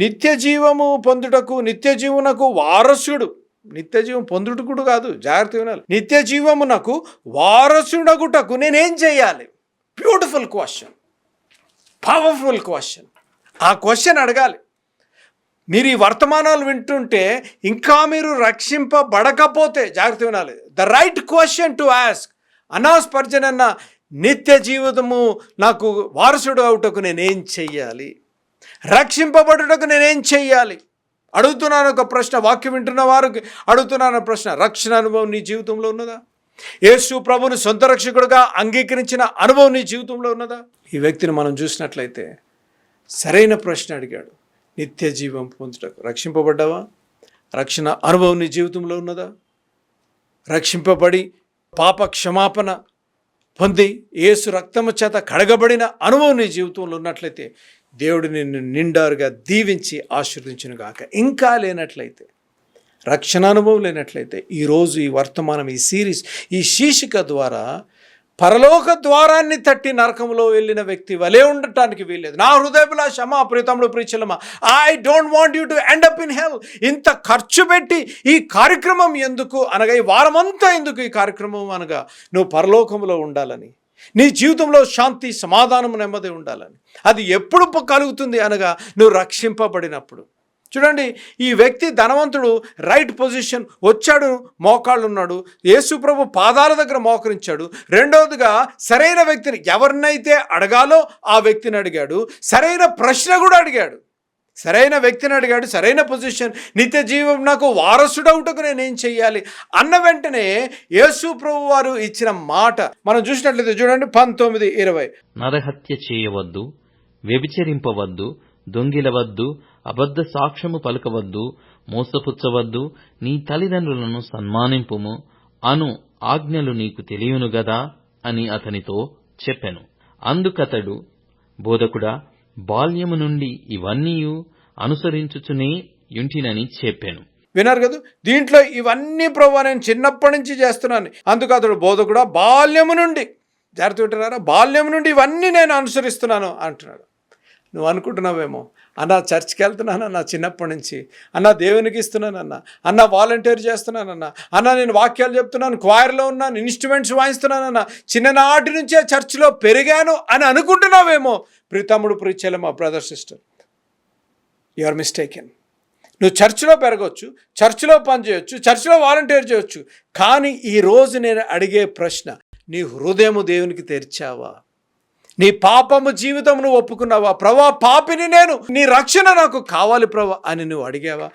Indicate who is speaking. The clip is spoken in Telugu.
Speaker 1: నిత్య జీవము పొందుటకు నిత్య జీవునకు వారసుడు. నిత్య జీవం పొందుటకుడు కాదు జాగ్రత్త వినాలి. నిత్య జీవమునకు వారసుడగుటకు నేనేం చేయాలి? బ్యూటిఫుల్ క్వశ్చన్ పవర్ఫుల్ క్వశ్చన్ ఆ క్వశ్చన్ అడగాలి. మీరు ఈ వర్తమానాలు వింటుంటే ఇంకా మీరు రక్షింపబడకపోతే జాగ్రత్త వినాలి. The right question to ask అనాస్పర్జన్ అన్న నిత్య జీవితము నాకు వారసుడు అవుటకు నేనేం చెయ్యాలి? రక్షింపబడుటకు నేనేం చేయాలి అడుగుతున్నాను ఒక ప్రశ్న వాక్యం వింటున్న వారికి అడుగుతున్నాను ప్రశ్న. రక్షణ అనుభవం నీ జీవితంలో ఉన్నదా? యేసు ప్రభుని సొంత రక్షకుడుగా అంగీకరించిన అనుభవం నీ జీవితంలో ఉన్నదా? ఈ వ్యక్తిని మనం చూసినట్లయితే సరైన ప్రశ్న అడిగాడు. నిత్య జీవం పొందుటకు. రక్షింపబడ్డావా? రక్షణ అనుభవం నీ జీవితంలో ఉన్నదా? రక్షింపబడి పాప క్షమాపణ పొంది ఏసు రక్తము చేత కడగబడిన అనుభవం నీ జీవితంలో ఉన్నట్లయితే దేవుడు నిన్ను నిండారుగా దీవించి ఆశీర్వదించును గాక ఇంకా లేనట్లయితే రక్షణ అనుభవం లేనట్లయితే ఈరోజు ఈ వర్తమానం ఈ సిరీస్ ఈ శీర్షిక ద్వారా పరలోక ద్వారాన్ని తట్టి నరకంలో వెళ్ళిన వ్యక్తి వలే ఉండటానికి వీల్లేదు. నా హృదయభిలాష అమ్మా ప్రీతముడు ప్రీచలమా I don't want you to end up in hell ఇంత ఖర్చు పెట్టి ఈ కార్యక్రమం ఎందుకు అనగా ఈ వారమంతా ఎందుకు ఈ కార్యక్రమం అనగా నువ్వు పరలోకంలో ఉండాలని నీ జీవితంలో శాంతి సమాధానం నెమ్మది ఉండాలని అది ఎప్పుడు కలుగుతుంది అనగా నువ్వు రక్షింపబడినప్పుడు. చూడండి ఈ వ్యక్తి ధనవంతుడు రైట్ పొజిషన్ వచ్చాడు మోకాళ్ళు ఉన్నాడు యేసుప్రభు పాదాల దగ్గర మోకరించాడు. రెండవదిగా సరైన వ్యక్తిని ఎవరినైతే అడగాలో ఆ వ్యక్తిని అడిగాడు. సరైన ప్రశ్న కూడా అడిగాడు. సరైన వ్యక్తిని అడిగాడు సరైన పొజిషన్ నిత్య జీవం నాకు వారసుడవుటకు నేనేం చెయ్యాలి? అన్న వెంటనే యేసు ప్రభు వారు ఇచ్చిన మాట. మనం చూసినట్లయితే చూడండి పంతొమ్మిది ఇరవై.
Speaker 2: నరహత్య చేయవద్దు వ్యభిచరింపవద్దు దొంగిలవద్దు అబద్ధ సాక్ష్యము పలకవద్దు మోసపుచ్చవద్దు నీ తల్లిదండ్రులను సన్మానింపుము అను ఆజ్ఞలు నీకు తెలియను గదా అని అతనితో చెప్పెను. అందుకతడు బోధకుడా బాల్యము నుండి ఇవన్నీయు అనుసరించుచునే యుంటినని చెప్పాను.
Speaker 1: విన్నారు కదా దీంట్లో ఇవన్నీ ప్రభు నేను చిన్నప్పటి నుంచి చేస్తున్నాను. అందుకు అతడు బోధకుడా బాల్యము నుండి జాగ్రత్త వింటున్నారా? బాల్యం నుండి ఇవన్నీ నేను అనుసరిస్తున్నాను అంటున్నాడు. నువ్వు అనుకుంటున్నావేమో? అన్న చర్చ్కి వెళ్తున్నానన్నా చిన్నప్పటి నుంచి. అన్న దేవునికి ఇస్తున్నానన్న. అన్న వాలంటీర్ చేస్తున్నాను అన్న అన్న నేను వాక్యాలు చెప్తున్నాను క్వైర్లో ఉన్నాను ఇన్స్ట్రుమెంట్స్ వాయిస్తున్నానన్న. చిన్ననాటి నుంచే చర్చిలో పెరిగాను అని అనుకుంటున్నావేమో? ప్రీతమ్ముడు మా brother sister you are mistaken. నువ్వు చర్చిలో పెరగవచ్చు చర్చిలో పని చేయొచ్చు చర్చిలో వాలంటీర్ చేయొచ్చు. కానీ ఈరోజు నేను అడిగే ప్రశ్న నీ హృదయము దేవునికి తెరిచావా? నీ పాపము జీవితం నువ్వు ఒప్పుకున్నావా? ప్రభా పాపిని నేను నీ రక్షణ నాకు కావాలి ప్రభా అని నువ్వు అడిగావా?